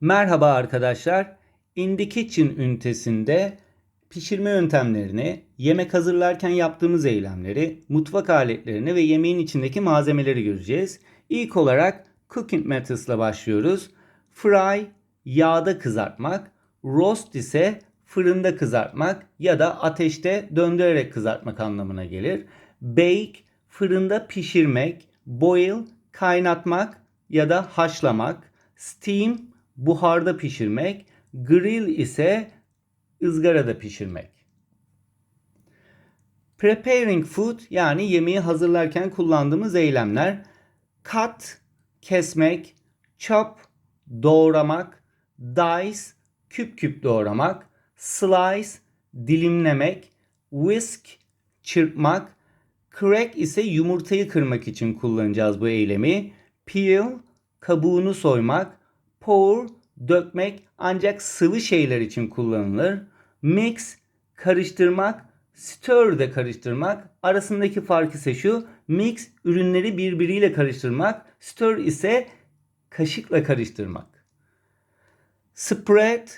Merhaba arkadaşlar. In Kitchen ünitesinde pişirme yöntemlerini, yemek hazırlarken yaptığımız eylemleri, mutfak aletlerini ve yemeğin içindeki malzemeleri göreceğiz. İlk olarak cooking methods'la başlıyoruz. Fry, yağda kızartmak. Roast ise fırında kızartmak ya da ateşte döndürerek kızartmak anlamına gelir. Bake, fırında pişirmek. Boil, kaynatmak ya da haşlamak. Steam, buharda pişirmek. Grill ise ızgarada pişirmek. Preparing food yani yemeği hazırlarken kullandığımız eylemler. Cut, kesmek. Chop, doğramak. Dice, küp küp doğramak. Slice, dilimlemek. Whisk, çırpmak. Crack ise yumurtayı kırmak için kullanacağız bu eylemi. Peel, kabuğunu soymak. Pour, dökmek ancak sıvı şeyler için kullanılır. Mix, karıştırmak. Stir de karıştırmak. Arasındaki fark ise şu. Mix, ürünleri birbiriyle karıştırmak. Stir ise kaşıkla karıştırmak. Spread,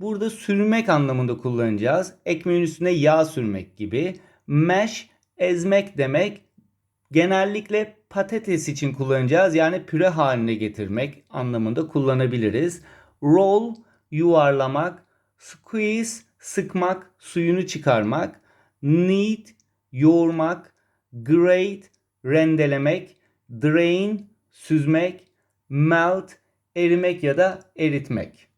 burada sürmek anlamında kullanacağız. Ekmeğin üstüne yağ sürmek gibi. Mash, ezmek demek. Genellikle patates için kullanacağız. Yani püre haline getirmek anlamında kullanabiliriz. Roll, yuvarlamak. Squeeze, sıkmak, suyunu çıkarmak. Knead, yoğurmak. Grate, rendelemek. Drain, süzmek. Melt, erimek ya da eritmek.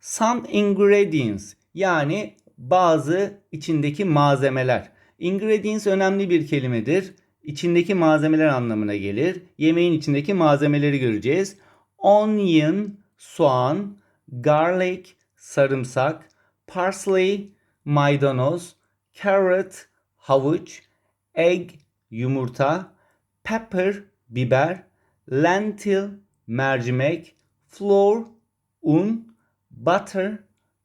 Some ingredients yani bazı içindeki malzemeler. Ingredients önemli bir kelimedir. İçindeki malzemeler anlamına gelir. Yemeğin içindeki malzemeleri göreceğiz. Onion, soğan, garlic, sarımsak, parsley, maydanoz, carrot, havuç, egg, yumurta, pepper, biber, lentil, mercimek, flour, un, butter,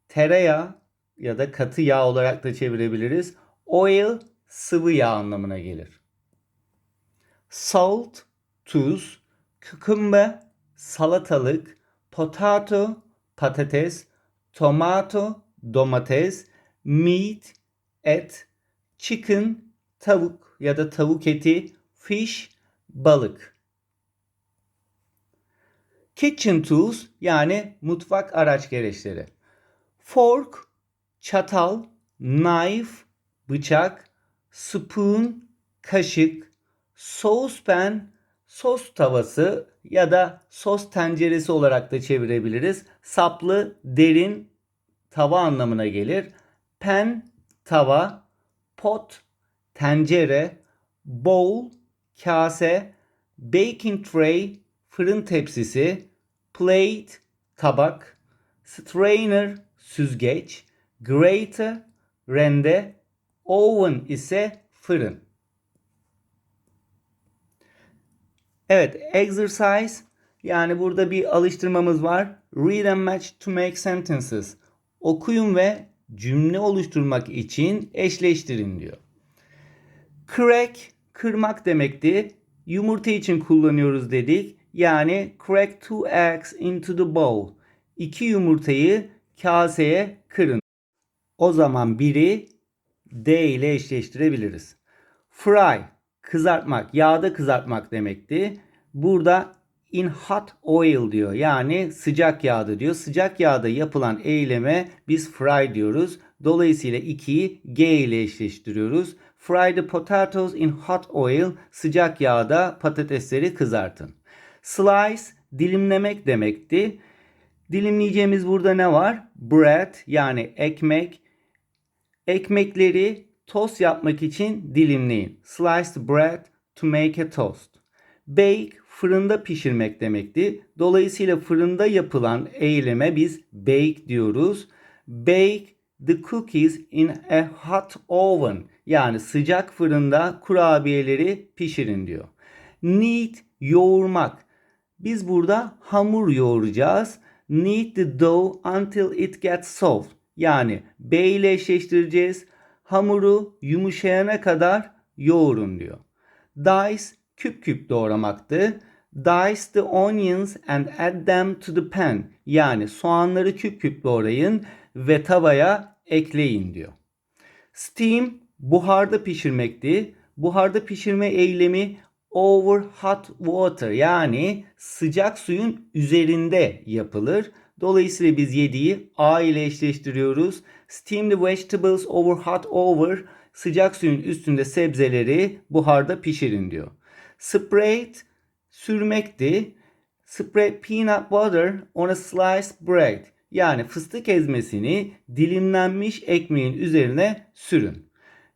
tereyağı ya da katı yağ olarak da çevirebiliriz. Oil, sıvı yağ anlamına gelir. Salt, tuz, cucumber, salatalık, potato, patates, tomato, domates, meat, et, chicken, tavuk ya da tavuk eti, fish, balık. Kitchen tools yani mutfak araç gereçleri. Fork, çatal, knife, bıçak, spoon, kaşık, saucepan, sos tavası ya da sos tenceresi olarak da çevirebiliriz. Saplı, derin tava anlamına gelir. Pen, tava, pot, tencere, bowl, kase, baking tray, fırın tepsisi, plate, tabak, strainer, süzgeç, grater, rende, oven ise fırın. Evet, exercise yani burada bir alıştırmamız var. Read and match to make sentences. Okuyun ve cümle oluşturmak için eşleştirin diyor. Crack, kırmak demekti. Yumurta için kullanıyoruz dedik. Yani crack two eggs into the bowl. İki yumurtayı kaseye kırın. O zaman biri D ile eşleştirebiliriz. Fry, kızartmak, yağda kızartmak demekti. Burada in hot oil diyor. Yani sıcak yağda diyor. Sıcak yağda yapılan eyleme biz fry diyoruz. Dolayısıyla 2'yi G ile eşleştiriyoruz. Fry the potatoes in hot oil. Sıcak yağda patatesleri kızartın. Slice dilimlemek demekti. Dilimleyeceğimiz burada ne var? Bread yani ekmek. Ekmekleri tost yapmak için dilimleyin. Slice the bread to make a toast. Bake fırında pişirmek demekti. Dolayısıyla fırında yapılan eyleme biz bake diyoruz. Bake the cookies in a hot oven. Yani sıcak fırında kurabiyeleri pişirin diyor. Knead yoğurmak. Biz burada hamur yoğuracağız. Knead the dough until it gets soft. Yani B ile eşleştireceğiz. Hamuru yumuşayana kadar yoğurun diyor. Dice küp küp doğramaktı. Dice the onions and add them to the pan. Yani soğanları küp küp doğrayın ve tavaya ekleyin diyor. Steam buharda pişirmekti. Buharda pişirme eylemi over hot water yani sıcak suyun üzerinde yapılır. Dolayısıyla biz yediği A ile eşleştiriyoruz. Steam the vegetables over hot over sıcak suyun üstünde sebzeleri buharda pişirin diyor. Spread sürmekti. Spread peanut butter on a sliced bread. Yani fıstık ezmesini dilimlenmiş ekmeğin üzerine sürün.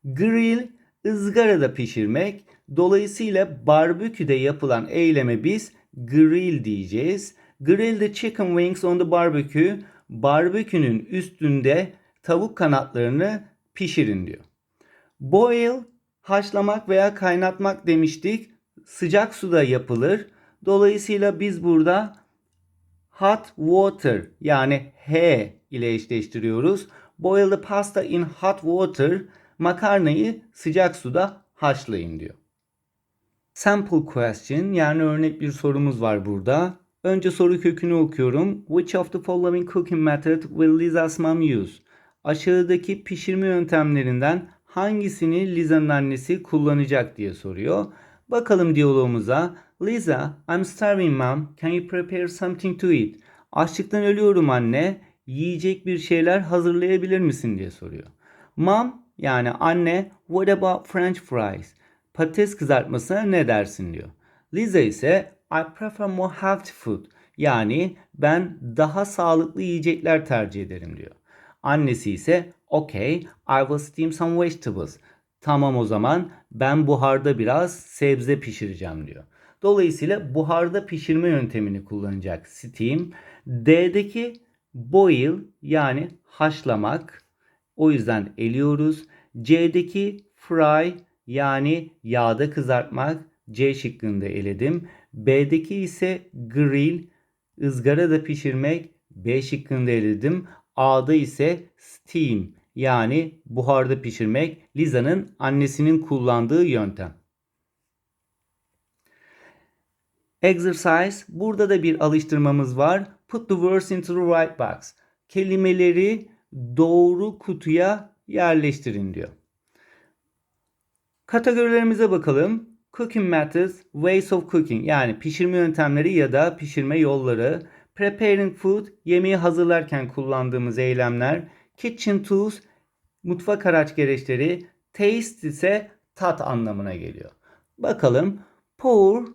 Grill ızgarada pişirmek. Dolayısıyla barbeküde yapılan eyleme biz grill diyeceğiz. Grill the chicken wings on the barbecue. Barbekünün üstünde tavuk kanatlarını pişirin diyor. Boil haşlamak veya kaynatmak demiştik. Sıcak suda yapılır. Dolayısıyla biz burada hot water yani H ile eşleştiriyoruz. Boil the pasta in hot water. Makarnayı sıcak suda haşlayın diyor. Sample question yani örnek bir sorumuz var burada. Önce soru kökünü okuyorum. Which of the following cooking method will Liza's mom use? Aşağıdaki pişirme yöntemlerinden hangisini Liza'nın annesi kullanacak diye soruyor. Bakalım diyalogumuza. Lisa, I'm starving mom. Can you prepare something to eat? Açlıktan ölüyorum anne. Yiyecek bir şeyler hazırlayabilir misin diye soruyor. Mom yani anne what about french fries? Patates kızartmasına ne dersin diyor. Lisa ise I prefer more healthy food. Yani ben daha sağlıklı yiyecekler tercih ederim diyor. Annesi ise okay I will steam some vegetables. Tamam o zaman ben buharda biraz sebze pişireceğim diyor. Dolayısıyla buharda pişirme yöntemini kullanacak steam. D'deki boil yani haşlamak. O yüzden eliyoruz. C'deki fry yani yağda kızartmak. C şıkkında eledim. B'deki ise grill ızgarada pişirmek. B şıkkında eledim. A'da ise steam yani buharda pişirmek Liza'nın annesinin kullandığı yöntem. Exercise. Burada da bir alıştırmamız var. Put the words into the right box. Kelimeleri doğru kutuya yerleştirin diyor. Kategorilerimize bakalım. Cooking methods, ways of cooking yani pişirme yöntemleri ya da pişirme yolları. Preparing food, yemeği hazırlarken kullandığımız eylemler. Kitchen tools, mutfak araç gereçleri. Taste ise tat anlamına geliyor. Bakalım. Pour,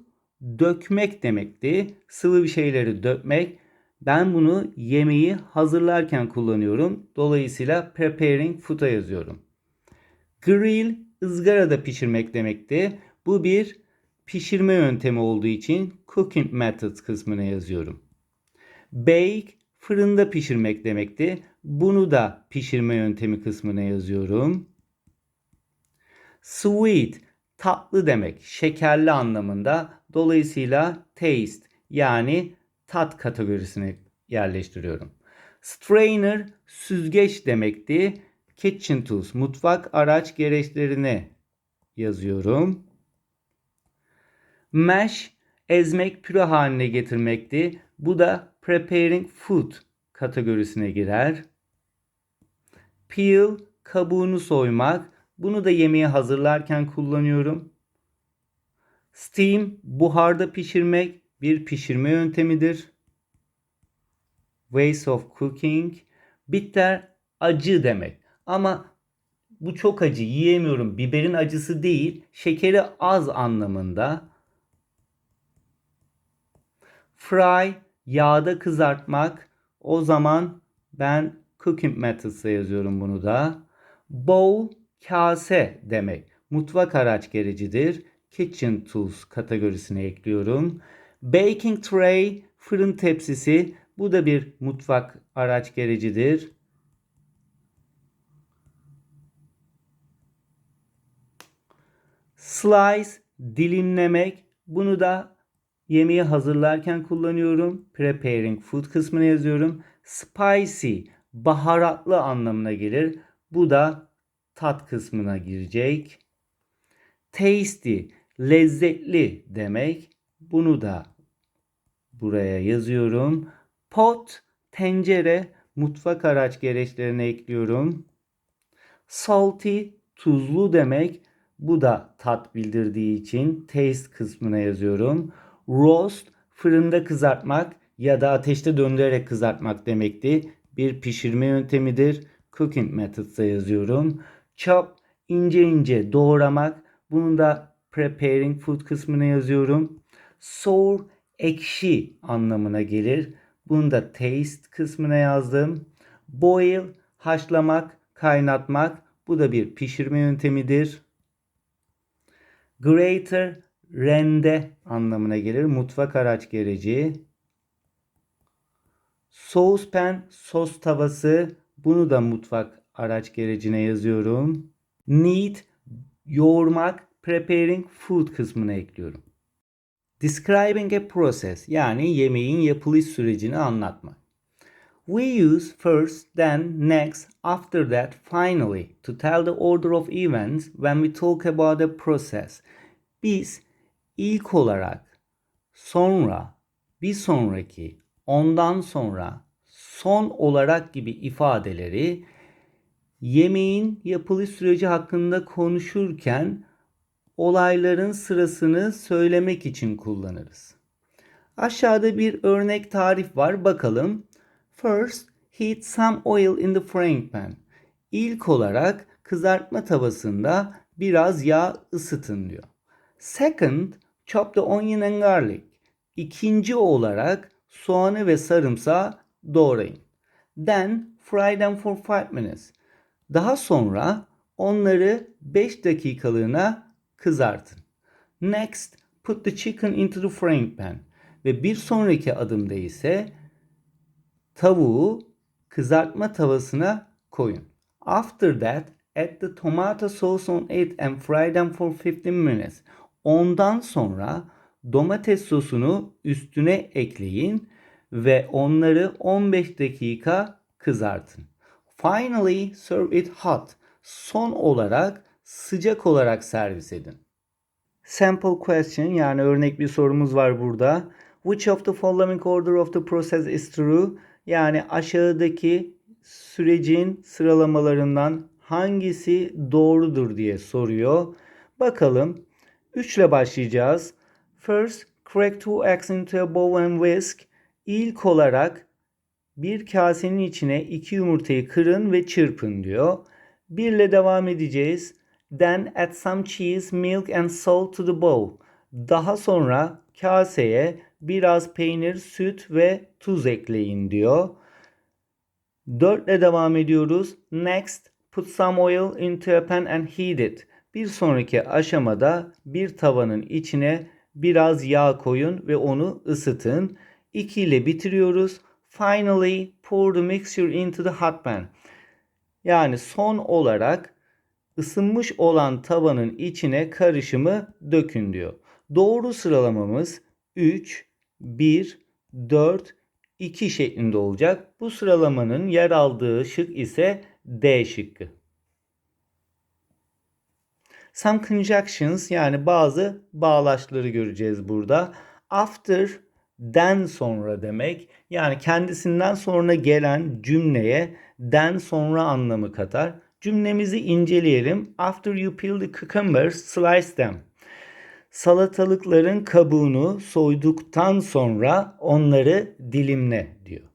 dökmek demekti. Sıvı bir şeyleri dökmek. Ben bunu yemeği hazırlarken kullanıyorum. Dolayısıyla preparing food'a yazıyorum. Grill, ızgarada pişirmek demekti. Bu bir pişirme yöntemi olduğu için cooking methods kısmına yazıyorum. Bake, fırında pişirmek demekti. Bunu da pişirme yöntemi kısmına yazıyorum. Sweet, tatlı demek, şekerli anlamında. Dolayısıyla taste yani tat kategorisine yerleştiriyorum. Strainer, süzgeç demekti. Kitchen tools, mutfak araç gereçlerine yazıyorum. Mash, ezmek, püre haline getirmekti. Bu da preparing food kategorisine girer. Peel, kabuğunu soymak. Bunu da yemeği hazırlarken kullanıyorum. Steam, buharda pişirmek bir pişirme yöntemidir. Ways of cooking. Bitter, acı demek. Ama bu çok acı yiyemiyorum. Biberin acısı değil, şekeri az anlamında. Fry, yağda kızartmak. O zaman ben cooking methods'a yazıyorum bunu da. Bowl, kase demek. Mutfak araç gerecidir. Kitchen tools kategorisine ekliyorum. Baking tray, fırın tepsisi. Bu da bir mutfak araç gerecidir. Slice, dilimlemek. Bunu da yemeği hazırlarken kullanıyorum. Preparing food kısmına yazıyorum. Spicy, baharatlı anlamına gelir. Bu da tat kısmına girecek. Tasty, lezzetli demek. Bunu da buraya yazıyorum. Pot, tencere, mutfak araç gereçlerine ekliyorum. Salty, tuzlu demek. Bu da tat bildirdiği için taste kısmına yazıyorum. Roast, fırında kızartmak ya da ateşte döndürerek kızartmak demekti. Bir pişirme yöntemidir. Cooking methods'a yazıyorum. Chop, ince ince doğramak. Bunu da preparing food kısmına yazıyorum. Sour, ekşi anlamına gelir. Bunu da taste kısmına yazdım. Boil, haşlamak, kaynatmak. Bu da bir pişirme yöntemidir. Grater, rende anlamına gelir. Mutfak araç gereci. Saucepan, sos tavası. Bunu da mutfak araç gerecine yazıyorum. Knead, yoğurmak, preparing food kısmına ekliyorum. Describing a process yani yemeğin yapılış sürecini anlatmak. We use first, then, next, after that, finally to tell the order of events when we talk about a process. Biz ilk olarak, sonra, bir sonraki, ondan sonra, son olarak gibi ifadeleri yemeğin yapılış süreci hakkında konuşurken olayların sırasını söylemek için kullanırız. Aşağıda bir örnek tarif var. Bakalım. First, heat some oil in the frying pan. İlk olarak kızartma tavasında biraz yağ ısıtın diyor. Second, chop the onion and garlic. İkinci olarak soğanı ve sarımsağı doğrayın. Then, fry them for 5 minutes. Daha sonra onları 5 dakikalığına kızartın. Next, put the chicken into the frying pan. Ve bir sonraki adımda ise tavuğu kızartma tavasına koyun. After that, add the tomato sauce on it and fry them for 15 minutes. Ondan sonra domates sosunu üstüne ekleyin ve onları 15 dakika kızartın. Finally, serve it hot. Son olarak sıcak olarak servis edin. Sample question yani örnek bir sorumuz var burada. Which of the following order of the process is true? Yani aşağıdaki sürecin sıralamalarından hangisi doğrudur diye soruyor. Bakalım. 3 ile başlayacağız. First, crack two eggs into a bowl and whisk. İlk olarak bir kasenin içine iki yumurtayı kırın ve çırpın diyor. 1 ile devam edeceğiz. Then add some cheese, milk and salt to the bowl. Daha sonra kaseye biraz peynir, süt ve tuz ekleyin diyor. 4 ile devam ediyoruz. Next, put some oil into a pan and heat it. Bir sonraki aşamada bir tavanın içine biraz yağ koyun ve onu ısıtın. 2 ile bitiriyoruz. Finally, pour the mixture into the hot pan. Yani son olarak ısınmış olan tavanın içine karışımı dökün diyor. Doğru sıralamamız 3, 1, 4, 2 şeklinde olacak. Bu sıralamanın yer aldığı şık ise D şıkkı. Some conjunctions yani bazı bağlaçları göreceğiz burada. After den sonra demek. Yani kendisinden sonra gelen cümleye den sonra anlamı katar. Cümlemizi inceleyelim. After you peel the cucumbers, slice them. Salatalıkların kabuğunu soyduktan sonra onları dilimle diyor.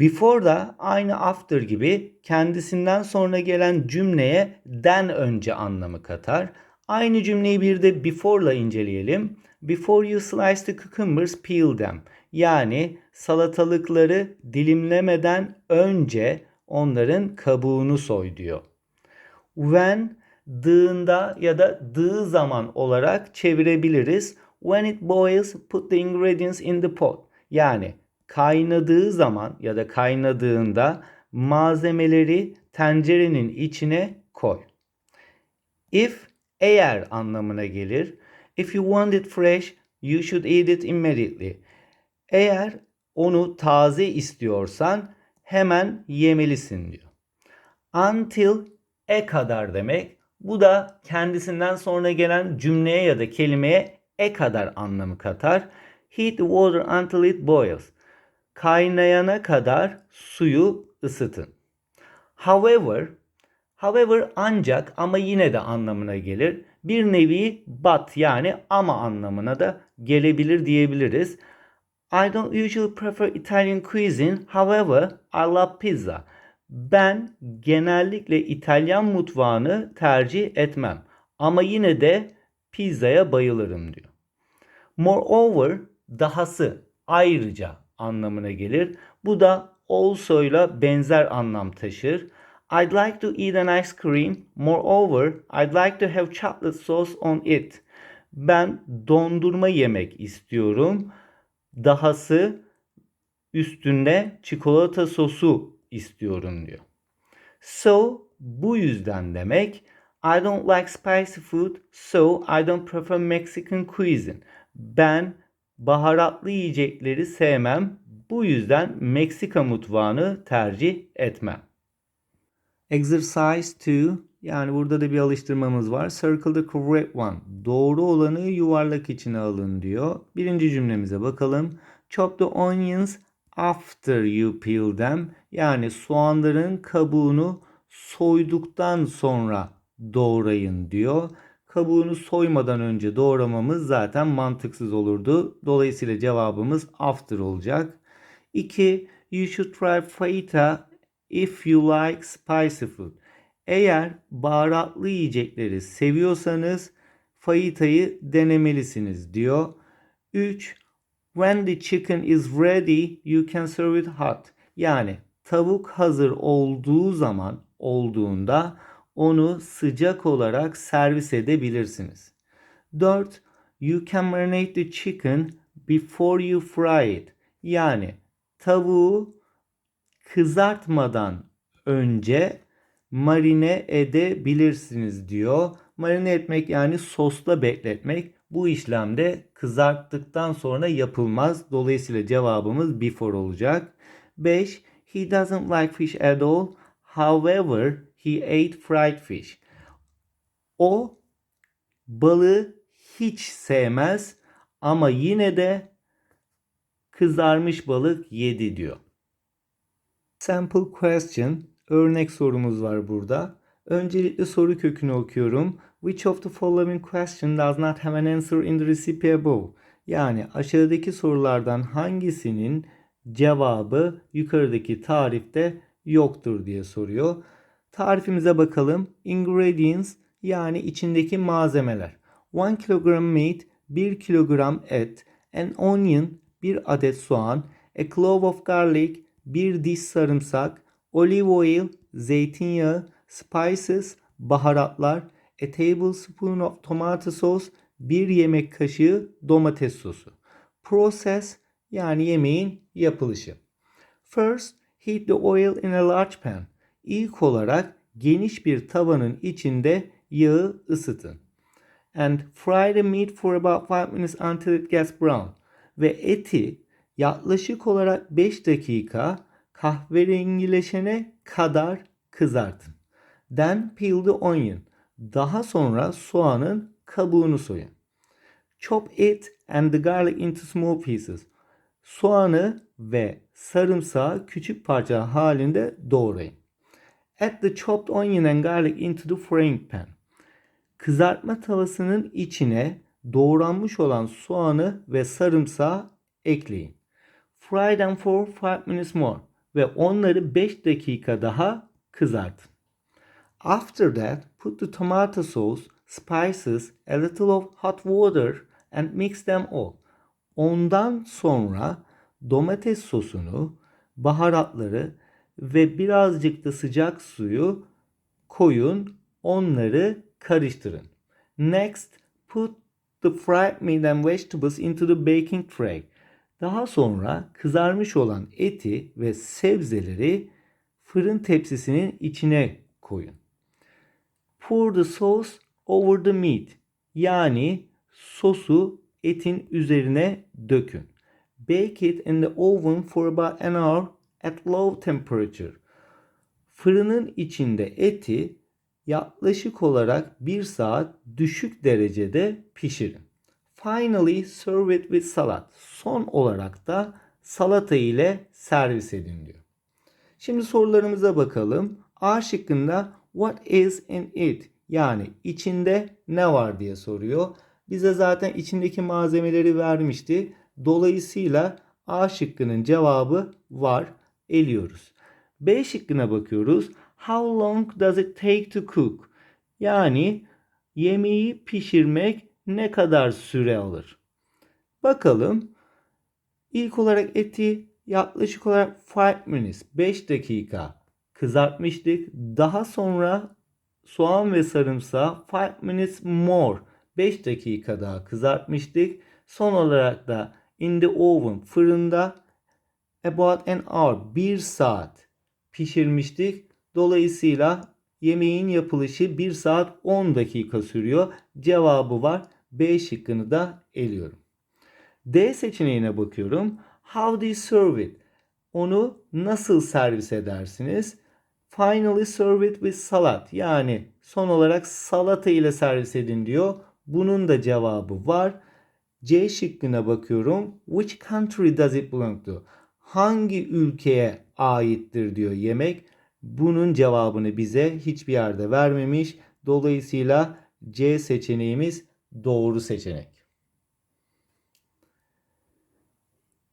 Before da aynı after gibi kendisinden sonra gelen cümleye den önce anlamı katar. Aynı cümleyi bir de before ile inceleyelim. Before you slice the cucumbers, peel them. Yani salatalıkları dilimlemeden önce onların kabuğunu soy diyor. When dığında ya da dığı zaman olarak çevirebiliriz. When it boils, put the ingredients in the pot. Yani kaynadığı zaman ya da kaynadığında malzemeleri tencerenin içine koy. If eğer anlamına gelir. If you want it fresh, you should eat it immediately. Eğer onu taze istiyorsan hemen yemelisin diyor. Until e kadar demek. Bu da kendisinden sonra gelen cümleye ya da kelimeye e kadar anlamı katar. Heat the water until it boils. Kaynayana kadar suyu ısıtın. However, however ancak ama yine de anlamına gelir. Bir nevi but yani ama anlamına da gelebilir diyebiliriz. I don't usually prefer Italian cuisine. However, I love pizza. Ben genellikle İtalyan mutfağını tercih etmem. Ama yine de pizzaya bayılırım diyor. Moreover, dahası, ayrıca anlamına gelir. Bu da also ile benzer anlam taşır. I'd like to eat an ice cream. Moreover, I'd like to have chocolate sauce on it. Ben dondurma yemek istiyorum. Dahası üstünde çikolata sosu istiyorum diyor. So bu yüzden demek I don't like spicy food so I don't prefer Mexican cuisine. Ben baharatlı yiyecekleri sevmem. Bu yüzden Meksika mutfağını tercih etmem. Exercise 2 yani burada da bir alıştırmamız var. Circle the correct one. Doğru olanı yuvarlak içine alın diyor. Birinci cümlemize bakalım. Chop the onions after you peel them. Yani soğanların kabuğunu soyduktan sonra doğrayın diyor. Kabuğunu soymadan önce doğramamız zaten mantıksız olurdu. Dolayısıyla cevabımız after olacak. 2. You should try fajita if you like spicy food. Eğer baharatlı yiyecekleri seviyorsanız fajitayı denemelisiniz diyor. 3. When the chicken is ready, you can serve it hot. Yani tavuk hazır olduğu zaman olduğunda onu sıcak olarak servis edebilirsiniz. 4. You can marinate the chicken before you fry it. Yani tavuğu kızartmadan önce marine edebilirsiniz diyor. Marine etmek yani sosla bekletmek. Bu işlemde kızarttıktan sonra yapılmaz. Dolayısıyla cevabımız before olacak. 5. He doesn't like fish at all. However, he ate fried fish. O balığı hiç sevmez ama yine de kızarmış balık yedi diyor. Sample question. Örnek sorumuz var burada. Öncelikle soru kökünü okuyorum. Which of the following question does not have an answer in the recipe above? Yani aşağıdaki sorulardan hangisinin cevabı yukarıdaki tarifte yoktur diye soruyor. Tarifimize bakalım. Ingredients yani içindeki malzemeler. 1 kilogram meat, 1 kilogram et, an onion, 1 adet soğan, a clove of garlic, 1 diş sarımsak, olive oil, zeytinyağı, spices, baharatlar, a tablespoon of tomato sauce, 1 yemek kaşığı domates sosu. Process yani yemeğin yapılışı. First, heat the oil in a large pan. İlk olarak geniş bir tavanın içinde yağı ısıtın. And fry the meat for about 5 minutes until it gets brown. Ve eti yaklaşık olarak 5 dakika kahverengileşene kadar kızartın. Then peel the onion. Daha sonra soğanın kabuğunu soyun. Chop it and the garlic into small pieces. Soğanı ve sarımsağı küçük parça halinde doğrayın. Add the chopped onion and garlic into the frying pan. Kızartma tavasının içine doğranmış olan soğanı ve sarımsağı ekleyin. Fry them for 5 minutes more ve onları 5 dakika daha kızartın. After that, put the tomato sauce, spices, a little of hot water and mix them all. Ondan sonra domates sosunu, baharatları ve birazcık da sıcak suyu koyun, onları karıştırın. Next, put the fried meat and vegetables into the baking tray. Daha sonra kızarmış olan eti ve sebzeleri fırın tepsisinin içine koyun. Pour the sauce over the meat. Yani sosu etin üzerine dökün. Bake it in the oven for about an hour at low temperature. Fırının içinde eti yaklaşık olarak bir saat düşük derecede pişirin. Finally serve it with salad. Son olarak da salata ile servis edin diyor. Şimdi sorularımıza bakalım. A şıkkında what is in it? Yani içinde ne var diye soruyor. Bize zaten içindeki malzemeleri vermişti. Dolayısıyla A şıkkının cevabı var. Eliyoruz. B şıkkına bakıyoruz. How long does it take to cook? Yani yemeği pişirmek ne kadar süre alır? Bakalım. İlk olarak eti yaklaşık olarak 5 minutes 5 dakika kızartmıştık. Daha sonra soğan ve sarımsağı 5 minutes more 5 dakika daha kızartmıştık. Son olarak da in the oven fırında about an hour 1 saat pişirmiştik. Dolayısıyla yemeğin yapılışı 1 saat 10 dakika sürüyor. Cevabı var. B şıkkını da eliyorum. D seçeneğine bakıyorum. How do you serve it? Onu nasıl servis edersiniz? Finally serve it with salad. Yani son olarak salata ile servis edin diyor. Bunun da cevabı var. C şıkkına bakıyorum. Which country does it belong to? Hangi ülkeye aittir diyor yemek. Bunun cevabını bize hiçbir yerde vermemiş. Dolayısıyla C seçeneğimiz doğru seçenek.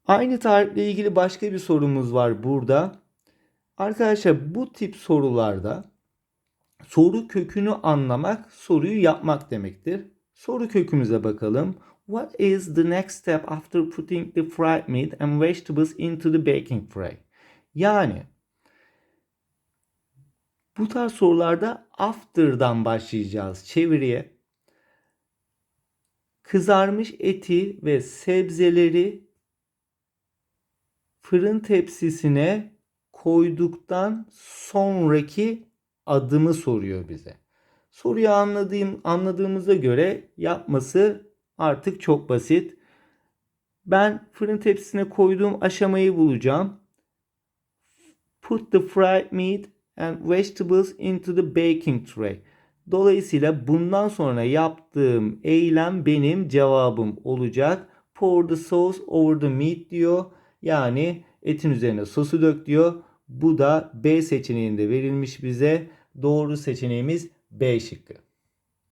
Aynı tarifle ilgili başka bir sorumuz var burada. Arkadaşlar bu tip sorularda soru kökünü anlamak soruyu yapmak demektir. Soru kökümüze bakalım. What is the next step after putting the fried meat and vegetables into the baking tray? Yani bu tarz sorularda after'dan başlayacağız çeviriye. Kızarmış eti ve sebzeleri fırın tepsisine koyduktan sonraki adımı soruyor bize. Soruyu anladığım anladığımıza göre yapması artık çok basit. Ben fırın tepsisine koyduğum aşamayı bulacağım. Put the fried meat and vegetables into the baking tray. Dolayısıyla bundan sonra yaptığım eylem benim cevabım olacak. Pour the sauce over the meat diyor. Yani etin üzerine sosu dök diyor. Bu da B seçeneğinde verilmiş bize. Doğru seçeneğimiz B şıkkı.